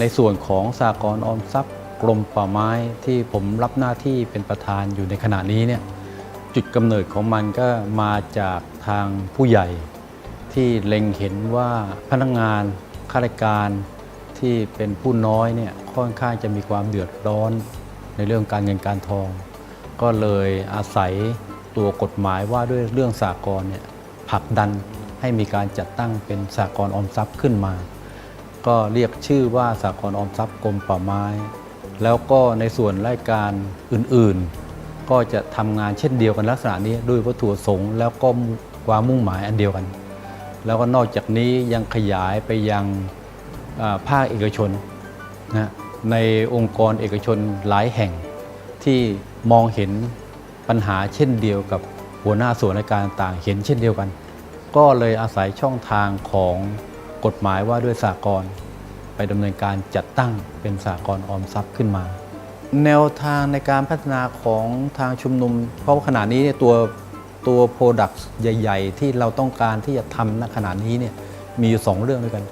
ในส่วนของสากลออมทรัพย์กรมป่าไม้ที่ผมรับหน้าที่เป็นประธานอยู่ในขณะนี้เนี่ยจุดกำเนิดของมันก็มาจากทางผู้ใหญ่ ที่เล็งเห็นว่าพนักงานข้าราชการที่เป็นผู้น้อยเนี่ยค่อนข้างจะมีความเดือดร้อนในเรื่องการเงินการทอง ก็เลยอาศัยตัวกฎหมายว่าด้วยเรื่องสากลเนี่ยผลักดันให้มีการจัดตั้งเป็นสากลออมทรัพย์ขึ้นมา ก็เรียกชื่อว่าสากลออมทรัพย์กรมป่าไม้ แล้วก็ในส่วนรายการอื่นๆ ก็จะทำงานเช่นเดียวกันลักษณะนี้ด้วยวัตถุประสงค์แล้วก็ความมุ่งหมายอันเดียวกัน แล้วก็นอกจากนี้ยังขยายไปยังภาคเอกชนนะในองค์กรเอกชนหลายแห่งที่มองเห็นปัญหาเช่นเดียวกับหัวหน้าส่วนราชการต่างเห็นเช่นเดียวกัน ก็เลยอาศัยช่องทางของกฎหมายว่าด้วยสากล ไปดำเนินการจัดตั้งเป็นสากลออมทรัพย์ขึ้นมา แนวทางในการพัฒนาของทางชุมนุม เพราะว่าขณะนี้เนี่ยตัวตัวโปรดักต์ใหญ่ ๆ ที่เราต้องการที่จะทำณขณะนี้เนี่ยมีอยู่สองเรื่องด้วยกัน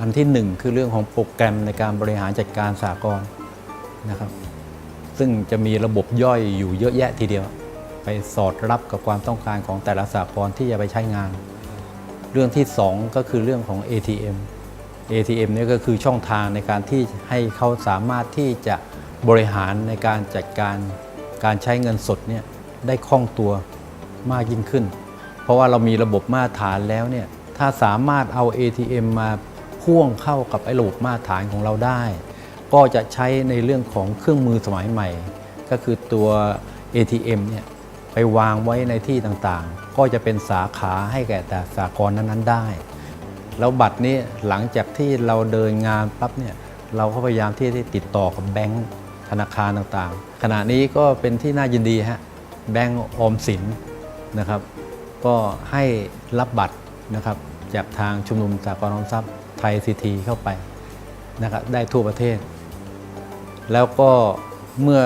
อันที่หนึ่งคือเรื่องของโปรแกรมในการบริหารจัดการสากลนะครับ ซึ่งจะมีระบบย่อยอยู่เยอะแยะทีเดียว ไปสอดรับกับความต้องการของแต่ละสากลที่จะไปใช้งาน เรื่องที่ 2 ก็คือเรื่องของ ATM ATM เนี่ก็คือช่องทางในการที่ให้เขาสามารถที่จะบริหารในการจัดการการใช้เงินสดเนี่ยได้คล่องตัวมากยิ่งขึ้น เพราะว่าเรามีระบบมาตรฐานแล้วเนี่ยถ้าสามารถเอา ATM มาพ่วงเข้ากับไอ้ระบบมาตรฐานของเราได้ ก็จะใช้ในเรื่องของเครื่องมือสมัยใหม่ ก็คือตัว ATM เนี่ยไปวางไว้ในที่ต่างๆ ก็จะเป็นสาขาให้แก่แต่สากลนั้นๆได้ แล้วบัตรนี้หลังจากที่เราเดินงานปั๊บเนี่ยเราก็พยายามที่จะติดต่อกับแบงก์ธนาคารต่างๆ ขณะนี้ก็เป็นที่น่ายินดีฮะแบงก์ออมสินนะครับ ก็ให้รับบัตรนะครับจากทางชุมนุมสากลออมทรัพย์ไทยซีทีเข้าไปนะครับได้ทั่วประเทศ แล้วก็เมื่อ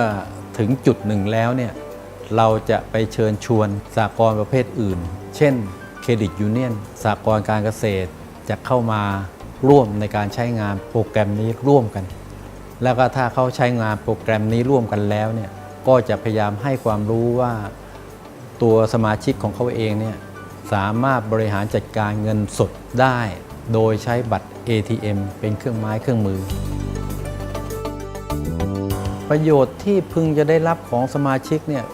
ถึงจุดหนึ่งแล้วเนี่ยเราจะไปเชิญชวนสากลประเภทอื่น เช่นเครดิตยูเนียนสากลการเกษตร จะเข้ามาร่วมในการใช้งานโปรแกรมนี้ร่วมกัน แล้วก็ถ้าเขาใช้งานโปรแกรมนี้ร่วมกันแล้วเนี่ยก็จะพยายามให้ความรู้ว่าตัวสมาชิกของเขาเองเนี่ยสามารถบริหารจัดการเงินสดได้ โดยใช้บัตร ATM เป็นเครื่องไม้เครื่องมือ ประโยชน์ที่พึงจะได้รับของสมาชิกเนี่ย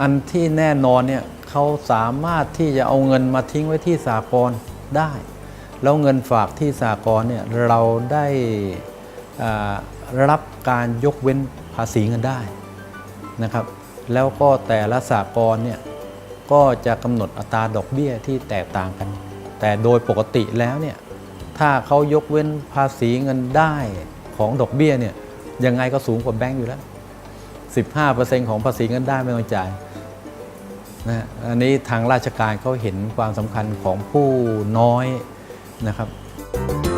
อันที่แน่นอนเนี่ยเขาสามารถที่จะเอาเงินมาทิ้งไว้ที่สากลได้ แล้วเงินฝากที่สากลเนี่ยเราได้รับการยกเว้นภาษีเงินได้นะครับ แล้วก็แต่ละสากลเนี่ยก็จะกำหนดอัตราดอกเบี้ยที่แตกต่างกัน แต่โดยปกติแล้วเนี่ยถ้าเขายกเว้นภาษีเงินได้ของดอกเบี้ยเนี่ยยังไงก็สูงกว่าแบงก์อยู่แล้ว 15%ของภาษีเงินได้ไม่ต้องจ่ายนะอันนี้ทางราชการเขาเห็นความสำคัญของผู้น้อย นะครับ